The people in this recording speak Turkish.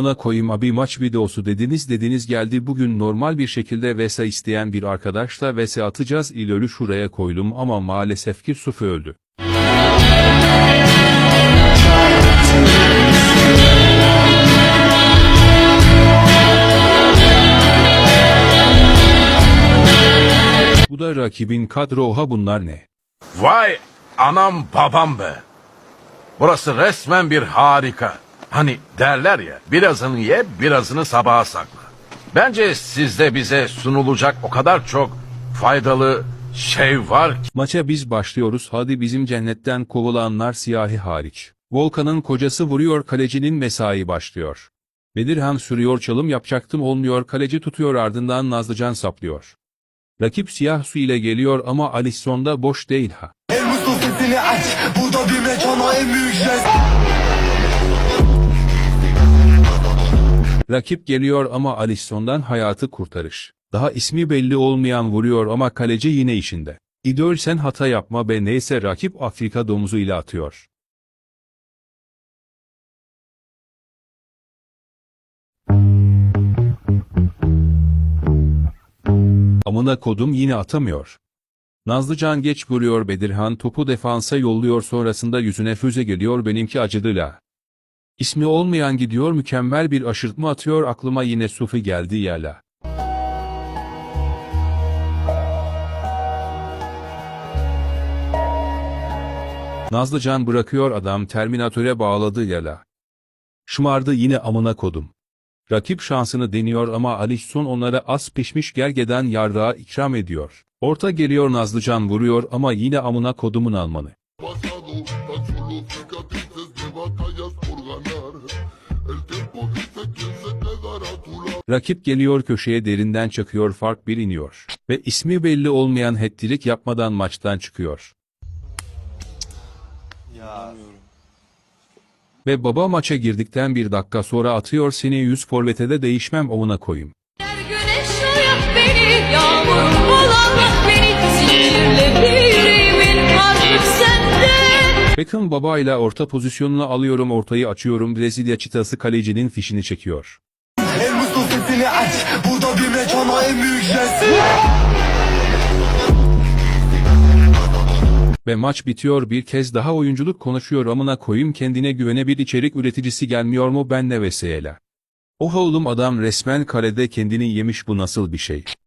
Ona koyayım abi maç videosu dediniz dediniz geldi bugün normal bir şekilde VESA isteyen bir arkadaşla VESA atacağız ilölü şuraya koydum ama maalesef ki Sufi öldü. Bu da rakibin kadro oha bunlar ne? Vay anam babam be. Burası resmen bir harika. Hani derler ya birazını ye birazını sabaha sakla. Bence sizde bize sunulacak o kadar çok faydalı şey var ki. Maça biz başlıyoruz hadi bizim cennetten kovulanlar siyahi hariç. Volkan'ın kocası vuruyor kalecinin mesai başlıyor. Bedirhan sürüyor çalım yapacaktım olmuyor kaleci tutuyor ardından Nazlıcan saplıyor. Rakip siyah su ile geliyor ama Alisson da boş değil ha. El Mustafa sesini aç Burada bir mekana en büyük jest Rakip geliyor ama Alisson'dan hayatı kurtarış. Daha ismi belli olmayan vuruyor ama kaleci yine işinde. İdol sen hata yapma be neyse rakip Afrika domuzu ile atıyor. Amına kodum yine atamıyor. Nazlıcan geç vuruyor Bedirhan topu defansa yolluyor sonrasında yüzüne füze geliyor benimki acıdı la. İsmi olmayan gidiyor mükemmel bir aşırtma atıyor aklıma yine Sufi geldi yala. Nazlıcan bırakıyor adam Terminatöre bağladı yala. Şımardı yine amına kodum. Rakip şansını deniyor ama Alisson onlara az pişmiş gergeden yarrağı ikram ediyor. Orta geliyor Nazlıcan vuruyor ama yine amına kodumun almanı. Rakip geliyor köşeye derinden çakıyor fark bir iniyor. Ve ismi belli olmayan hettirik yapmadan maçtan çıkıyor. Ve baba maça girdikten bir dakika sonra atıyor seni yüz forvete de değişmem omuna koyayım. Beckham baba ile orta pozisyonuna alıyorum ortayı açıyorum Brezilya çıtası kalecinin fişini çekiyor. El Mustafa sesini aç Burada bir mekana en büyük jest Ve maç bitiyor bir kez daha oyunculuk konuşuyor amına koyayım kendine güvene bir içerik üreticisi gelmiyor mu benle vesile. Oha oğlum adam resmen kalede kendini yemiş bu nasıl bir şey.